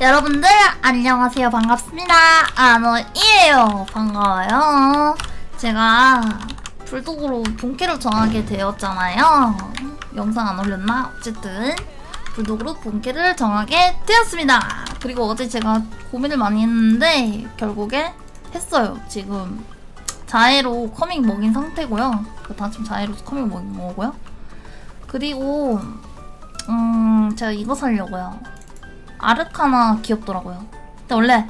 여러분들 안녕하세요. 반갑습니다. 아노이에요. 반가워요. 제가 불독으로 본캐를 정하게 되었잖아요. 영상 안 올렸나? 어쨌든 불독으로 본캐를 정하게 되었습니다. 그리고 어제 제가 고민을 많이 했는데 결국에 했어요. 지금 자해로 커밍 먹인 상태고요. 다음 자해로 커밍 먹인 거고요. 그리고 음 제가 이거 살려고요 아르카나 귀엽더라고요. 근데 원래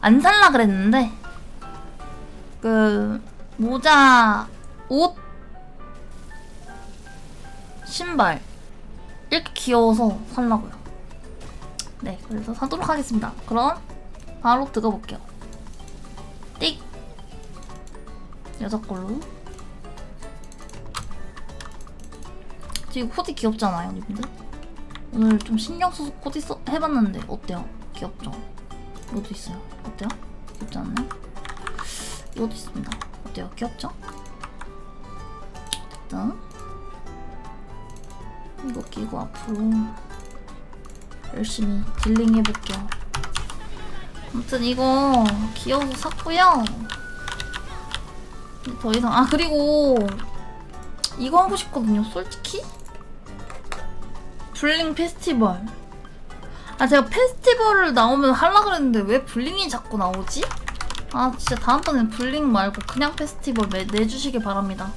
안 살라 그랬는데 그 모자, 옷, 신발 이렇게 귀여워서 살라고요. 네, 그래서 사도록 하겠습니다. 그럼 바로 들어가 볼게요. 띡 여자 걸로 지금 코디 귀엽잖아요, 여러분들. 오늘 좀 신경 써서 코디 써, 해봤는데 어때요? 귀엽죠? 이것도 있어요. 어때요? 귀엽지 않나요? 이것도 있습니다. 어때요? 귀엽죠? 어쨌든 이거 끼고 앞으로 열심히 딜링 해볼게요. 아무튼 이거 귀여워서 샀고요. 더 이상 아 그리고 이거 하고 싶거든요. 솔직히 블링 페스티벌. 아 제가 페스티벌을 나오면 하려 그랬는데 왜 블링이 자꾸 나오지? 아 진짜 다음번엔 블링 말고 그냥 페스티벌 내, 내주시길 바랍니다.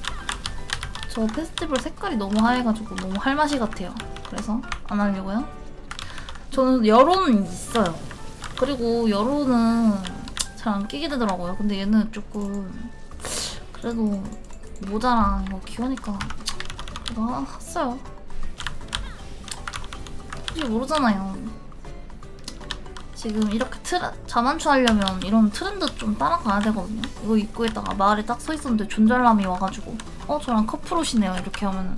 저 페스티벌 색깔이 너무 하얘가지고 너무 할맛이 같아요. 그래서 안 하려고요. 저는 여론은 있어요. 그리고 여론은 잘 안 끼게 되더라고요. 근데 얘는 조금 그래도 모자랑 이거 귀여우니까 이거 하나 샀어요. 혹시 모르잖아요. 지금 이렇게 트레, 자만추 하려면 이런 트렌드 좀 따라가야 되거든요. 이거 입구에다가 마을에 딱서 있었는데 존잘남이 와가지고 어 저랑 커플 옷이네요 이렇게 하면은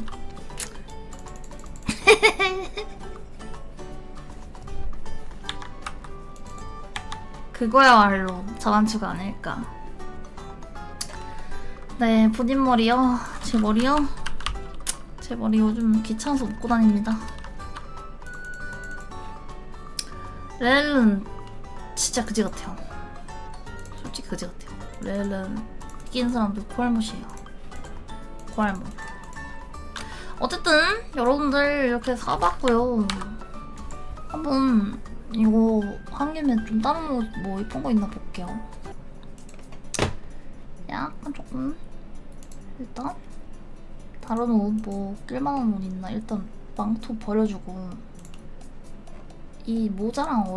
그거야말로 자만추가 아닐까. 네, 본인 머리요. 제 머리요. 제 머리 요즘 귀찮아서 묶고 다닙니다. 렐은 진짜 그지 같아요. 솔직히 그지 같아요. 렐은 끼는 사람들 코알못이에요. 코알못. 어쨌든 여러분들 이렇게 사봤고요. 한번 이거 한 김에 좀 다른 옷뭐 이쁜 거 있나 볼게요. 약간 조금 일단 다른 옷 뭐 낄만한 옷 있나 일단 망토 버려주고 이 모자랑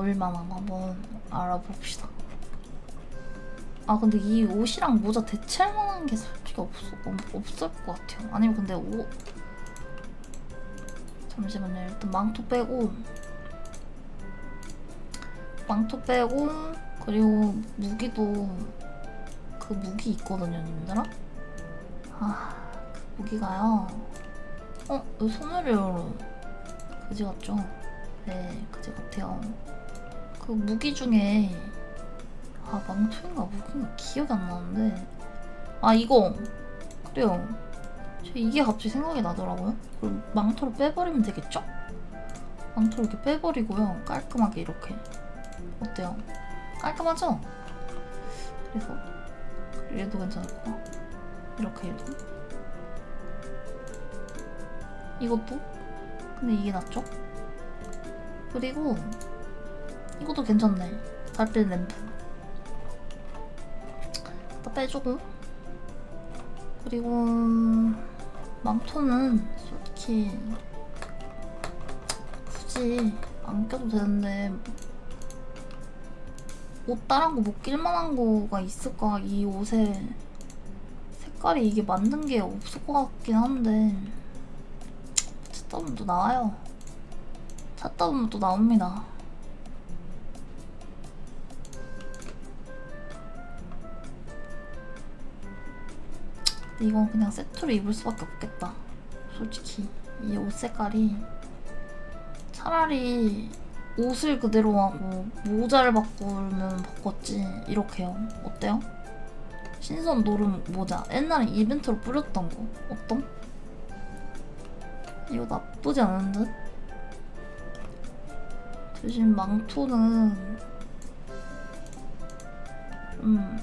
거 한번 알아봅시다. 아 근데 이 옷이랑 모자 대체할 만한 게 솔직히 없, 없, 없을 것 같아요. 아니면 근데 옷 잠시만요. 일단 망토 빼고 망토 빼고 그리고 무기도 그 무기 있거든요, 님들아. 아, 그 무기가요. 어, 왜 손을 열어? 그지 같죠? 네, 그지 같아요. 그 무기 중에 아 망토인가 무기인가 기억이 안 나는데 아 이거 그래요. 저 이게 갑자기 생각이 나더라고요. 그럼 망토를 빼버리면 되겠죠? 망토를 이렇게 빼버리고요. 깔끔하게 이렇게 어때요? 깔끔하죠? 그래서 얘도 괜찮고 이렇게 해도 이것도 근데 이게 낫죠? 그리고 이것도 괜찮네. 달빛 램프. 다 빼주고. 그리고 망토는 솔직히 굳이 안 껴도 되는데 옷 다른 거 못 낄만한 거가 있을까? 이 옷에 색깔이 이게 만든 게 없을 것 같긴 한데 보면 또 나와요. 찾다 보면 또 나옵니다. 이건 그냥 세트로 입을 수밖에 없겠다. 솔직히 이 옷 색깔이 차라리 옷을 그대로 하고 모자를 바꾸면 바꿨지 이렇게요. 어때요? 신선 노름 모자 옛날에 이벤트로 뿌렸던 거 어떤? 이거 나쁘지 않은 듯? 대신 망토는 음,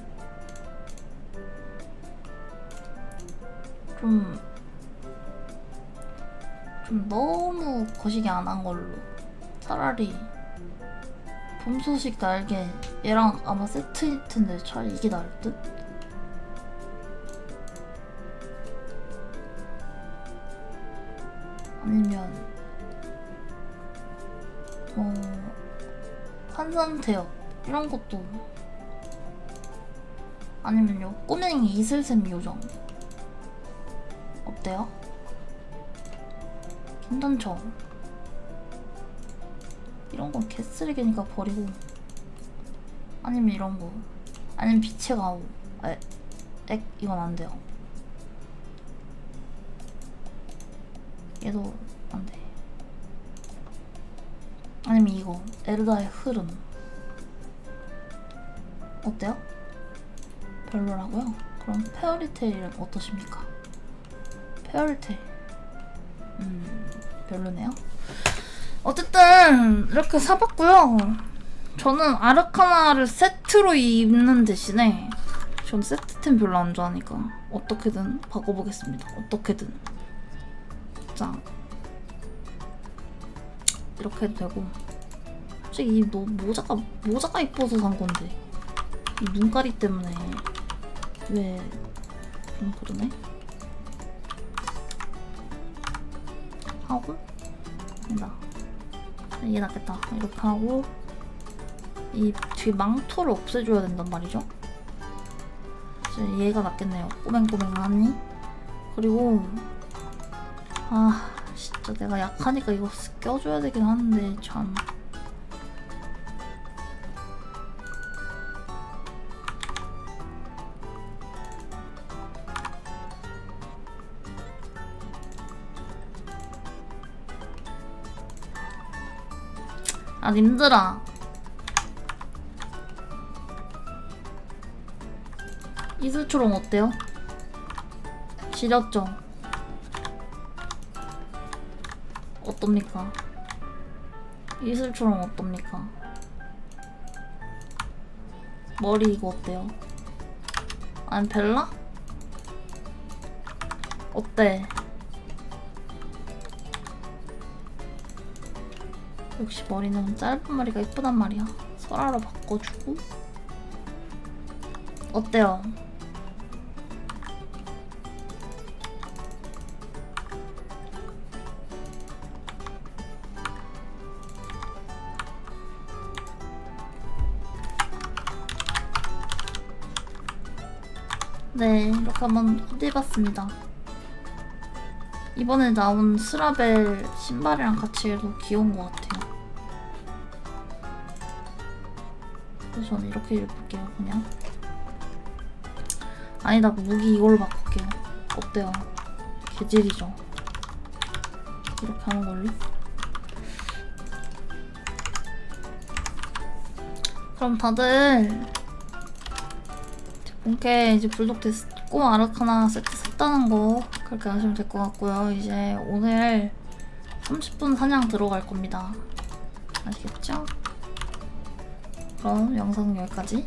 좀, 좀 너무 거시기 안 한 걸로 차라리 봄 소식 날개 얘랑 아마 세트일 텐데 차라리 이게 나을 듯? 아니면 환상태엽 이런 것도 아니면요 꼬맹이 이슬샘 요정 어때요? 괜찮죠? 이런 건 개쓰레기니까 버리고 아니면 이런 거 아니면 빛의 가오 에, 엑 이건 안 돼요 얘도 안 돼. 아니면 이거 에르다의 흐름 어때요? 별로라고요? 그럼 페어리테일은 어떠십니까? 페어리테일 음 별로네요. 어쨌든 이렇게 사봤고요. 저는 아르카나를 세트로 입는 대신에 전 세트템 별로 안 좋아하니까 어떻게든 바꿔보겠습니다. 어떻게든. 자 이렇게 해도 되고 솔직히 이 너, 모자가 모자가 이뻐서 산 건데. 이 눈가리 때문에. 왜 좀 그러네 하고 된다. 이게 낫겠다. 이렇게 하고 이 뒤 망토를 없애줘야 된단 말이죠? 얘가 낫겠네요. 꼬맹꼬맹하니? 그리고 아 진짜 내가 약하니까 이거 껴줘야 되긴 하는데 참 아, 님들아. 이슬초롱 어때요? 지렸죠? 어떻습니까? 이슬초롱 어떻습니까? 머리 이거 어때요? 아니 벨라? 어때? 역시 머리는 짧은 머리가 이쁘단 말이야. 설아로 바꿔주고. 어때요? 네, 이렇게 한번 후디해봤습니다. 이번에 나온 스라벨 신발이랑 같이 해도 귀여운 것 같아요. 그래서 저는 이렇게 입을게요, 그냥. 아니다, 무기 이걸로 바꿀게요. 어때요? 개질이죠? 이렇게 하는 걸로. 그럼 다들 본캐 이제 불독 됐, 꼬마 아르카나 세트 샀다는 거 그렇게 아시면 될 것 같고요. 이제 오늘 30분 사냥 들어갈 겁니다. 아시겠죠? 그럼 영상은 여기까지.